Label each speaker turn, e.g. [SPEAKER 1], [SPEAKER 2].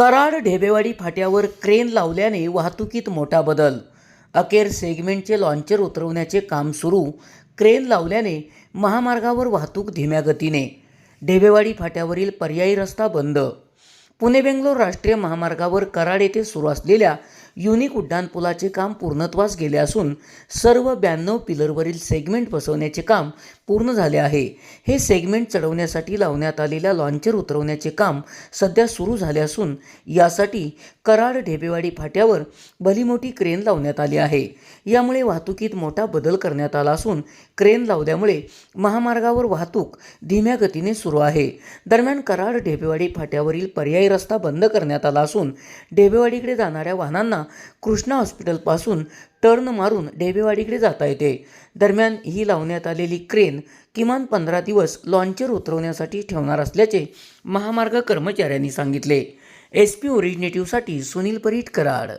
[SPEAKER 1] Karad Dhebewadi फाट्यावर crane लावल्याने वाहतुकीत मोठा बदल. अखेर सेगमेंटचे लॉन्चर उतरवण्याचे काम सुरू. क्रेन लावल्याने महामार्गावर वाहतूक धीम्या गतीने ढेबेवाडी फाट्यावरील पर्यायी रस्ता बंद. पुणे बेंगलोर राष्ट्रीय महामार्गावर कराड येथे सुरू असलेल्या युनिक उड्डाणपुलाचे काम पूर्णत्वास गेले असून सर्व ब्याण्णव पिलरवरील सेगमेंट बसवण्याचे काम पूर्ण झाले आहे. हे सेगमेंट चढवण्यासाठी लावण्यात आलेल्या लॉन्चर उतरवण्याचे काम सध्या सुरू झाले असून यासाठी कराड ढेबेवाडी फाट्यावर भलीमोठी क्रेन लावण्यात आली आहे. यामुळे वाहतुकीत मोठा बदल करण्यात आला असून क्रेन लावल्यामुळे महामार्गावर वाहतूक धीम्या गतीने सुरू आहे. दरम्यान कराड ढेबेवाडी फाट्यावरील पर्यायी रस्ता बंद करण्यात आला असून ढेबेवाडीकडे जाणाऱ्या वाहनांना कृष्णा हॉस्पिटलपासून टर्न मारून ढेबेवाडीकडे जाता येते. दरम्यान ही लावण्यात आलेली क्रेन किमान पंधरा दिवस लॉन्चर उतरवण्यासाठी ठेवणार असल्याचे महामार्ग कर्मचाऱ्यांनी सांगितले. एस पी ओरिजिनेटिव्हसाठी सुनील परीट कराड.